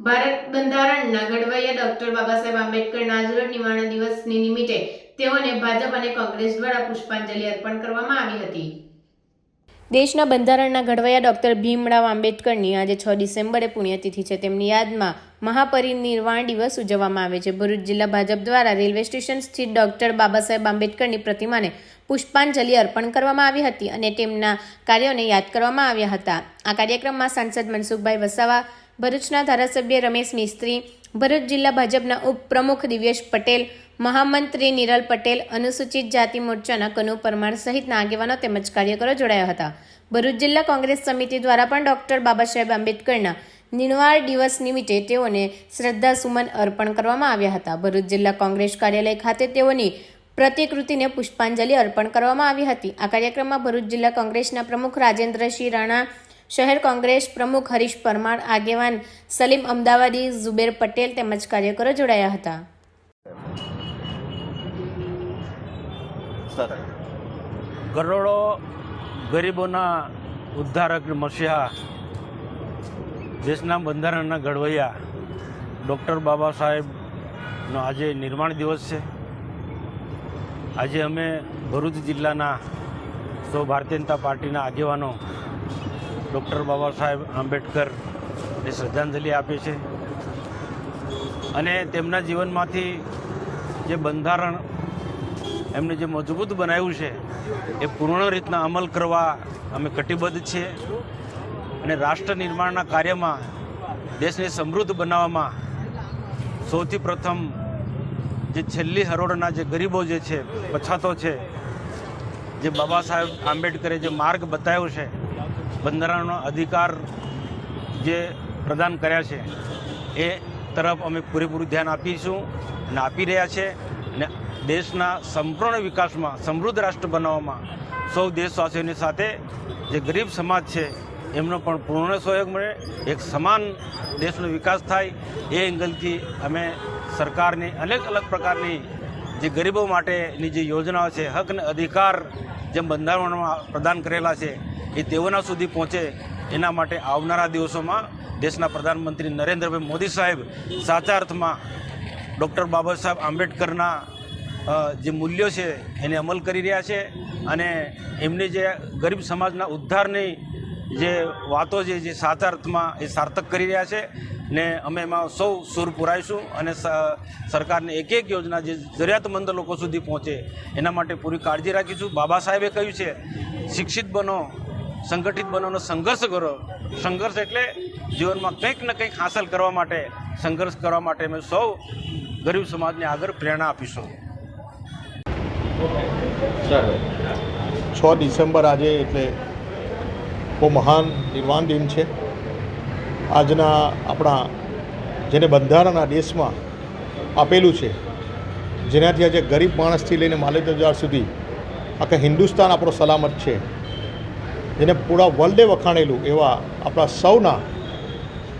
ભારત બંધારણના ઘડવૈયા ડોક્ટર બાબા આંબેડકરના આજરોજ નિવારણ દિવસની નિમિત્તે તેઓને ભાજપ અને કોંગ્રેસ દ્વારા પુષ્પાંજલિ અર્પણ કરવામાં આવી હતી. દેશના બંધારણના ઘડવૈયા ડોક્ટર ભીમરાવ આંબેડકરની આજે છ ડિસેમ્બરે પુણ્યતિથિ છે. તેમની યાદમાં મહાપરિનિર્વાણ દિવસ ઉજવવામાં આવે છે. ભરૂચ જિલ્લા ભાજપ દ્વારા રેલવે સ્ટેશન સ્થિત ડોક્ટર બાબાસાહેબ આંબેડકરની પ્રતિમાને પુષ્પાંજલિ અર્પણ કરવામાં આવી હતી અને તેમના કાર્યોને યાદ કરવામાં આવ્યા હતા. આ કાર્યક્રમમાં સાંસદ મનસુખભાઈ વસાવા ભરૂચના ધારાસભ્ય રમેશ મિસ્ત્રી, ભરૂચ જિલ્લા ભાજપના ઉપપ્રમુખ દિવ્યેશ પટેલ, મહામંત્રી નિરલ પટેલ, અનુસૂચિત જાતિ મોરચાના કનુ પરમાર સહિતના આગેવાનો તેમજ કાર્યકરો જોડાયા હતા. ભરૂચ જિલ્લા કોંગ્રેસ સમિતિ દ્વારા પણ ડોક્ટર બાબા સાહેબ આંબેડકરના નિર્વાળ દિવસ નિમિત્તે તેઓને શ્રદ્ધાસુમન અર્પણ કરવામાં આવ્યા હતા. ભરૂચ જિલ્લા કોંગ્રેસ કાર્યાલય ખાતે તેઓની પ્રતિકૃતિને પુષ્પાંજલિ અર્પણ કરવામાં આવી હતી. આ કાર્યક્રમમાં ભરૂચ જિલ્લા કોંગ્રેસના પ્રમુખ રાજેન્દ્રસિંહ રાણા શહેર કોંગ્રેસ પ્રમુખ હરીશ પરમાર, આગેવાન સલીમ અમદાવાદી, ઝુબેર પટેલ તેમજ કાર્યકરો જોડાયા હતા. કરોડો ગરીબોના ઉદ્ધારક મસીહા, દેશના બંધારણના ઘડવૈયા, ડૉક્ટર બાબા સાહેબનો આજે નિર્માણ દિવસ છે. આજે અમે ભરૂચ જિલ્લાના સૌ ભારતીય જનતા પાર્ટીના આગેવાનો ડૉક્ટર બાબા સાહેબ આંબેડકરને શ્રદ્ધાંજલિ આપે છે અને તેમના જીવનમાંથી જે બંધારણ એમને જે મજબૂત બનાવ્યું છે, એ પૂર્ણ રીતના અમલ કરવા અમે કટિબદ્ધ છીએ. અને રાષ્ટ્ર નિર્માણના કાર્યમાં દેશને સમૃદ્ધ બનાવવામાં સૌથી પ્રથમ જે છેલ્લી હરોળના જે ગરીબો જે છે, પછાતો છે, જે બાબા સાહેબ આંબેડકરે જે માર્ગ બતાવ્યો છે બંધારણનો અધિકાર જે પ્રદાન કર્યા છે, એ તરફ અમે પૂરેપૂરું ધ્યાન આપીશું અને આપી રહ્યા છે અને દેશના સંપૂર્ણ વિકાસમાં, સમૃદ્ધ રાષ્ટ્ર બનાવવામાં સૌ દેશવાસીઓની સાથે જે ગરીબ સમાજ છે, એમનો પણ પૂર્ણ સહયોગ મળે, એક સમાન દેશનો વિકાસ થાય, એ એંગલથી અમે સરકારની અનેક અલગ પ્રકારની જે ગરીબો માટેની જે યોજનાઓ છે, હક અને અધિકાર જેમ બંધારણમાં પ્રદાન કરેલા છે એ તેઓના સુધી પહોંચે એના માટે આવનારા દિવસોમાં દેશના પ્રધાનમંત્રી નરેન્દ્રભાઈ મોદી સાહેબ સાચા અર્થમાં ડૉક્ટર બાબા સાહેબ આંબેડકરના જે મૂલ્યો છે એને અમલ કરી રહ્યા છે અને એમની જે ગરીબ સમાજના ઉદ્ધારની જે વાતો છે, જે સાચા અર્થમાં એ સાર્થક કરી રહ્યા છે ને અમે એમાં સૌ સુર પુરાઈશું અને સરકારની એક એક યોજના જે જરૂરિયાતમંદ લોકો સુધી પહોંચે એના માટે પૂરી કાળજી રાખીશું. બાબા સાહેબે કહ્યું છે, શિક્ષિત બનો સંગઠિત બનવાનો સંઘર્ષ કરો. સંઘર્ષ એટલે જીવનમાં કંઈક ને કંઈક હાંસલ કરવા માટે, સંઘર્ષ કરવા માટે અમે સૌ ગરીબ સમાજને આગળ પ્રેરણા આપીશું. છ ડિસેમ્બર આજે એટલે બહુ મહાન નિર્વાણ દિન છે. આજના આપણા જેને બંધારણના દેશમાં આપેલું છે, જેનાથી આજે ગરીબ માણસથી લઈને માલિકદાર સુધી આખા હિન્દુસ્તાન આપણો સલામત છે. જેને પૂરા વર્લ્ડે વખાણેલું એવા આપણા સૌના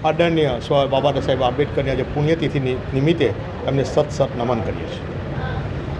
આદરણીય સ્વ બાબા સાહેબ આંબેડકરની આજે પુણ્યતિથિ નિમિત્તે એમને સત સત નમન કરીએ છીએ.